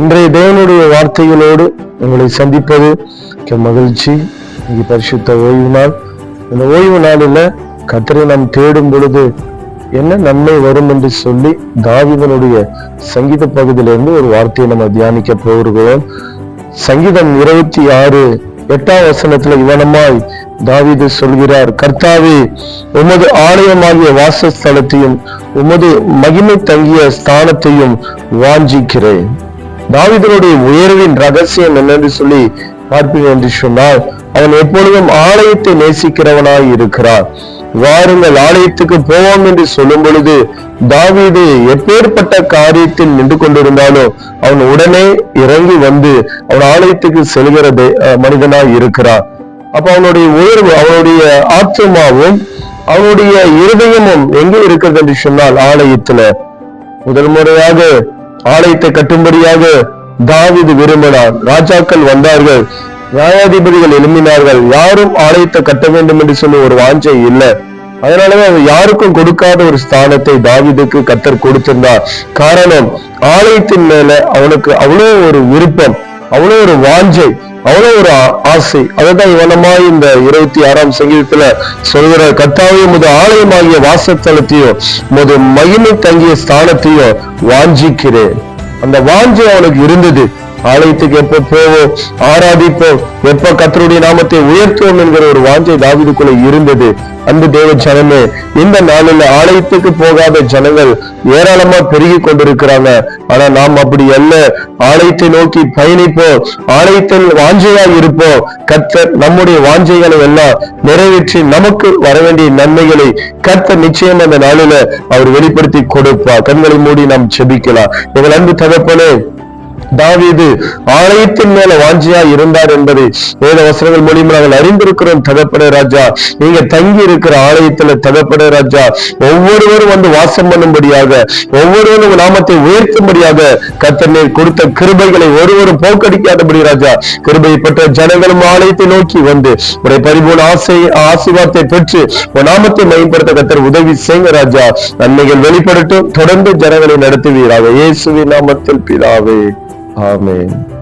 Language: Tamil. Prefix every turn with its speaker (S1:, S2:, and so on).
S1: இன்றைய தேவனுடைய வார்த்தைகளோடு உங்களை சந்திப்பது மகிழ்ச்சி. இங்கே பரிசுத்த ஓய்வு நாள் இந்த ஓய்வு நாளில் கத்தரை நாம் தேடும் பொழுது என்ன நன்மை வரும் என்று சொல்லி தாவிதனுடைய சங்கீத பகுதியிலிருந்து ஒரு வார்த்தையை நம்ம தியானிக்க போகிறோம். சங்கீதம் இருபத்தி ஆறு எட்டாம் வசனத்துல இவனமாய் தாவிது சொல்கிறார் கர்த்தாவே உமது ஆலயமாகிய வாசஸ்தலத்தையும் உமது மகிமை தங்கிய ஸ்தானத்தையும் வாஞ்சிக்கிறேன். தாவிதனுடைய உயர்வின் ரகசியம் என்னென்று சொல்லி பார்ப்பீர்கள் என்று சொன்னால் அவன் எப்பொழுதும் ஆலயத்தை நேசிக்கிறவனாய் இருக்கிறார் வாருங்கள் ஆலயத்துக்கு போவோம் என்று சொல்லும் பொழுது தாவீது எப்பேற்பட்ட காரியத்தில் நின்று கொண்டிருந்தாலும் அவன் உடனே இறங்கி வந்து அவன் ஆலயத்துக்கு செல்கிற அஹ் மனிதனாய் இருக்கிறான். அப்ப அவனுடைய உயர்வு அவனுடைய ஆத்மாவும் அவனுடைய இருதயமும் எங்கே இருக்கிறது என்று சொன்னால் ஆலயத்துல. முதல் முறையாக ஆலயத்தை கட்டும்படியாக தாவிது விரும்பினார். ராஜாக்கள் வந்தார்கள். நியாயாதிபதிகள் எழும்பினார்கள். யாரும் ஆலயத்தை கட்ட வேண்டும் என்று சொல்லி ஒரு வாஞ்சை இல்லை. அதனாலவே அவர் யாருக்கும் கொடுக்காத ஒரு ஸ்தானத்தை தாவிதுக்கு கத்தர் கொடுத்திருந்தார். காரணம் ஆலயத்தின் மேல அவனுக்கு அவ்வளவு ஒரு விருப்பம். அவ்வளவு ஒரு வாஞ்சை அவ்வளவு ஒரு ஆசை. அதுதான் இவனமாய் இந்த இருபத்தி ஆறாம் சங்கீதத்துல சொல்கிற கத்தாவே முது ஆலயமாகிய வாசத்தலத்தையும் முது மகிமை தங்கிய ஸ்தானத்தையும் வாஞ்சிக்கிறேன். அந்த வாஞ்சை அவனுக்கு இருந்தது. ஆலயத்துக்கு எப்ப போவோம் ஆராதிப்போம் எப்ப கத்தருடைய நாமத்தை உயர்த்துவோம் என்கிற ஒரு வாஞ்சை தாவிதுக்குள்ள இருந்தது. அன்பு தேவ ஜனமே இந்த நாளில் ஆலயத்துக்கு போகாத ஜனங்கள் ஏராளமா பெருகி கொண்டிருக்கிறாங்க. ஆனா நாம் அப்படி அல்ல. ஆலயத்தை நோக்கி பயணிப்போம் ஆலயத்தில் வாஞ்சையா இருப்போம். கர்த்தர் நம்முடைய வாஞ்சைகளை எல்லாம் நிறைவேற்றி நமக்கு வர வேண்டிய நன்மைகளை கர்த்தர் நிச்சயம் அந்த நாளில அவர் வெளிப்படுத்தி கொடுப்பார். கண்களை மூடி நாம் செபிக்கலாம் எங்கள் அன்பு தகப்பனே தாவீது ஆலயத்தின் மேல வாஞ்சியா இருந்தார் என்பதை வேத வசனங்கள் மூலியமா நாங்கள் அறிந்திருக்கிறோம். தகப்பனே ராஜா நீங்க தங்கி இருக்கிற ஆலயத்துல தகப்பனே ராஜா ஒவ்வொருவரும் வந்து வாசம் பண்ணும்படியாக ஒவ்வொருவரும் நாமத்தை உயர்த்தும்படியாக கத்தனை கொடுத்த கிருபைகளை ஒருவரும் போக்கடிக்காதபடி ராஜா கிருபை பெற்ற ஜனங்களும் ஆலயத்தை நோக்கி வந்து உடைய பரிபூர்ண ஆசை ஆசீர்வாதத்தை பெற்று உன் நாமத்தை மேம்படுத்த கத்தர் உதவி செய்யுங்க ராஜா. நன்மைகள் வெளிப்படட்டும் தொடர்ந்து ஜனங்களை நடத்துவீராக. இயேசுவின் நாமத்தில் பிதாவே. Amen.